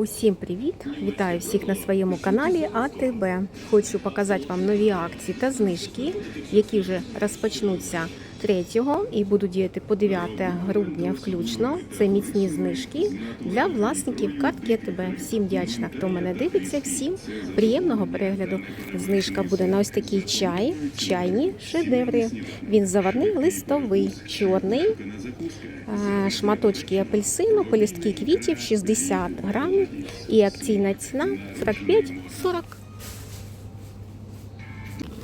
Усім привіт! Вітаю всіх на своєму каналі АТБ. Хочу показати вам нові акції та знижки, які вже розпочнуться 3 і будуть діяти по 9 грудня включно. Це міцні знижки для власників картки АТБ. Всім вдячна, хто мене дивиться, всім приємного перегляду. Знижка буде на ось такий чай, чайні шедеври. Він заварний листовий, чорний. Шматочки апельсину, полістки квітів 60 грамів і акційна ціна 45-40.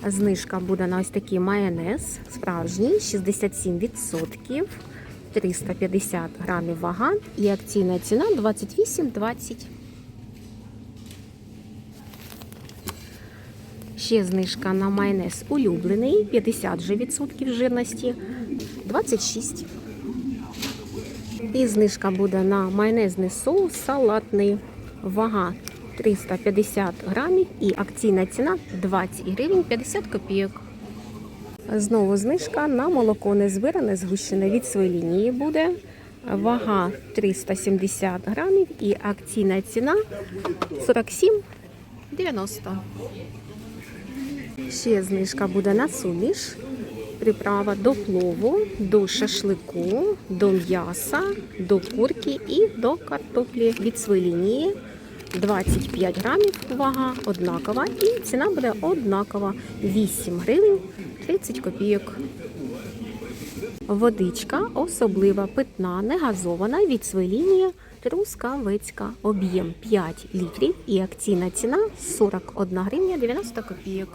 Знижка буде на ось такий майонез справжній 67%, 350 грамів вага і акційна ціна 28,20. Ще знижка на майонез улюблений 50 же відсотків жирності 26. І знижка буде на майонезний соус салатний. Вага 350 грамів і акційна ціна 20 гривень 50 копійок. Знову знижка на молоко незбиране згущене від своєї лінії буде. Вага 370 грамів і акційна ціна 47,90. Ще знижка буде на суміш приправа до плову, до шашлику, до м'яса, до курки і до картоплі від своєї лінії. 25 грамів вага однакова і ціна буде однакова 8 гривень 30 копійок. Водичка особлива питна, не газована від своєї трускавецька. Об'єм 5 літрів і акційна ціна 41 гривня 90 копійок.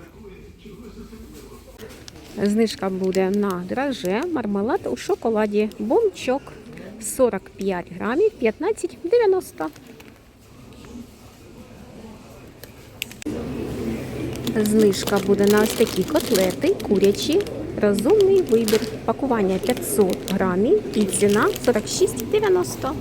Знижка буде на драже, мармелад у шоколаді, бомчок 45 грамів 15,90. Знижка буде на ось такі котлети, курячі, розумний вибір. Пакування 500 грамів і ціна 46,90.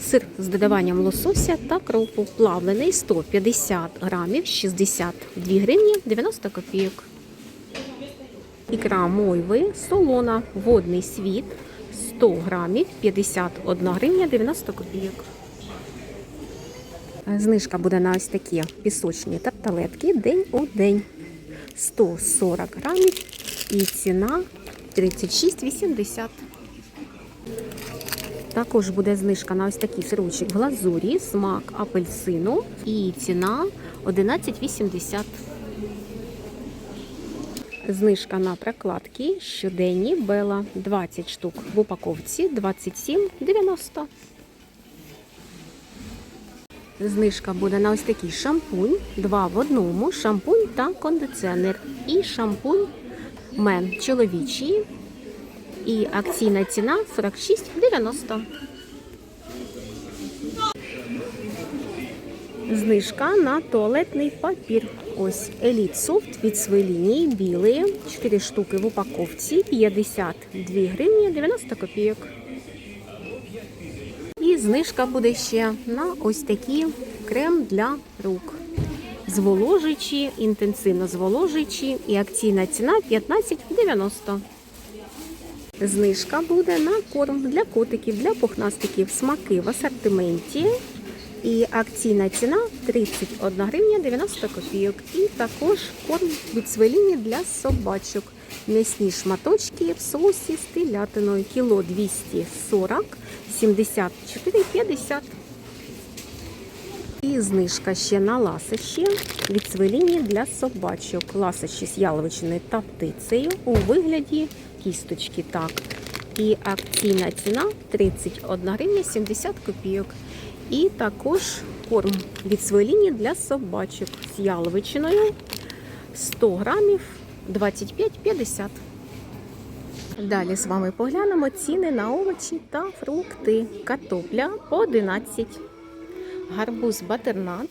Сир з додаванням лосося та кропу плавлений 150 грамів 62 гривні 90 копійок. Ікра мойви солона водний світ 100 грамів 51 гривня 90 копійок. Знижка буде на ось такі пісочні тарталетки день у день 140 грамів і ціна 36,80. Також буде знижка на ось такий сирочок в глазурі, смак апельсину і ціна 11,80. Знижка на прокладки щоденні Бела 20 штук в упаковці 27,90. Знижка буде на ось такий шампунь, два в одному, шампунь та кондиціонер. І шампунь мен чоловічий. І акційна ціна 46,90. Знижка на туалетний папір. Ось Elite Soft від своєї лінії білий. 4 штуки в упаковці 52 гривні 90 копійок. Знижка буде ще на ось такий крем для рук. Зволожуючі, інтенсивно зволожуючі і акційна ціна 15,90. Знижка буде на корм для котиків, для пухнастиків, смаки в асортименті. І акційна ціна 31 гривня 90 копійок. І також корм від свеліні для собачок. М'ясні шматочки в соусі з телятиною. Кіло 240, 74,50. І знижка ще на ласощі від свеліні для собачок. Ласощі з яловичиною та птицею у вигляді кісточки. Так. І акційна ціна 31 гривня 70 копійок. І також корм від своєї лінії для собачок з яловичиною 100 грамів 25,50. Далі з вами поглянемо ціни на овочі та фрукти. Картопля по 11. Гарбуз батернат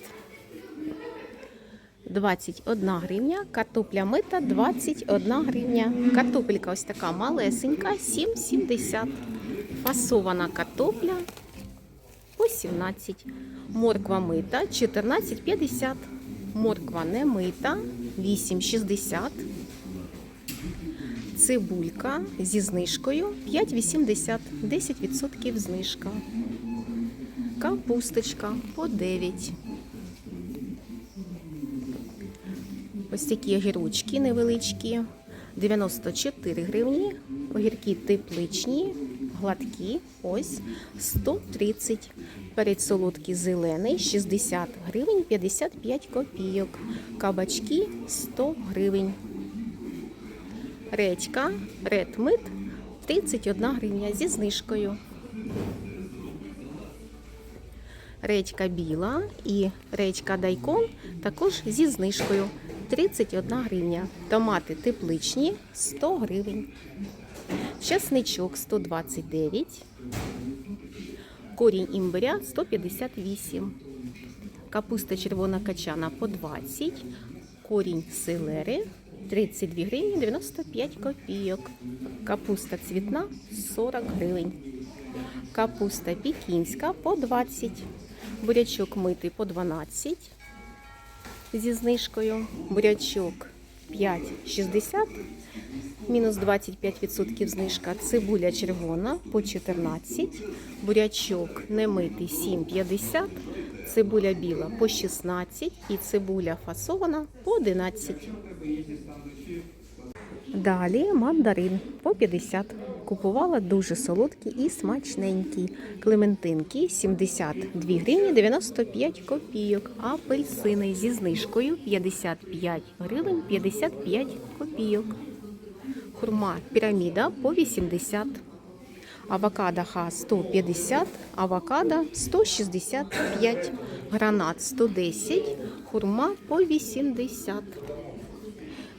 21 гривня, картопля мита 21 гривня. Картопелька ось така малесенька, 7,70. Фасована картопля по 17. Морква мита 14,50. Морква не мита 8,60. Цибулька зі знижкою 5,80, 10% знижка. Капусточка по 9. Ось такі огірочки невеличкі. 94 гривні. Огірки тепличні, гладкі, ось 130. Перець солодкий зелений 60 гривень 55 копійок. Кабачки 100 гривень. Редька, редмит 31 гривня зі знижкою. Редька біла і редька дайкон також зі знижкою 31 гривня. Томати тепличні 100 гривень. Часничок 129. Корінь імбиря 158. Капуста червона качана по 20. Корінь селери 32 гривні 95 копійок. Капуста цвітна 40 гривень. Капуста пікінська по 20. Бурячок митий по 12 зі знижкою. Бурячок 5,60, мінус 25% знижка. Цибуля червона по 14. Бурячок немитий 7,50. Цибуля біла по 16 і цибуля фасована по 11. Далі мандарин по 50. Купувала дуже солодкі і смачненькі. Клементинки 72 гривні 95 копійок. Апельсини зі знижкою 55 гривень 55 копійок. Хурма піраміда по 80. Авокадо ха 150, авокадо 165, гранат 110, хурма по 80.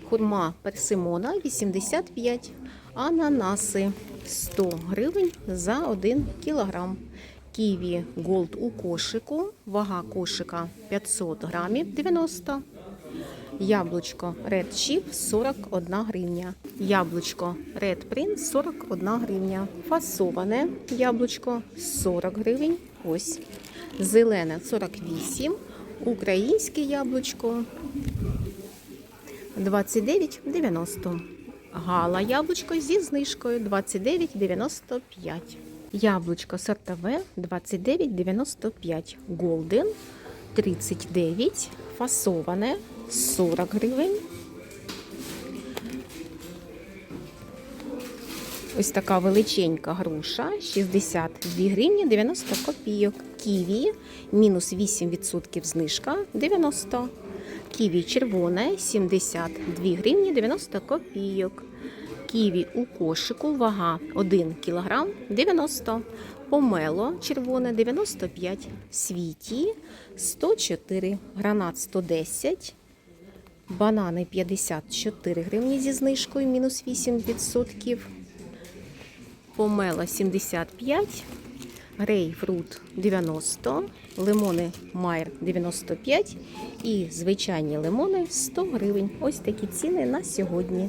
Хурма персимона 85, ананаси 100 гривень за 1 кілограм. Ківі Голд у кошику, вага кошика 500 грамів 90. Яблучко Red Chip 41 гривня. Яблучко Red Print 41 гривня. Фасоване яблучко 40 гривень. Ось. Зелене 48. Українське яблучко 29,90. Гала яблучко зі знижкою 29,95. Яблучко сортове 29,95. Голден 39. Фасоване 40 гривень. Ось така величенька груша 62 гривні 90 копійок. Ківі мінус 8% знижка 90. Ківі червоне 72 гривні 90 копійок. Ківі у кошику вага 1 кг 90. Помело червоне 95. Світі 104. Гранат 110. Банани 54 гривні зі знижкою мінус 8%. Помела 75, грейпфрут 90, лимони Майер 95 і звичайні лимони 100 гривень. Ось такі ціни на сьогодні.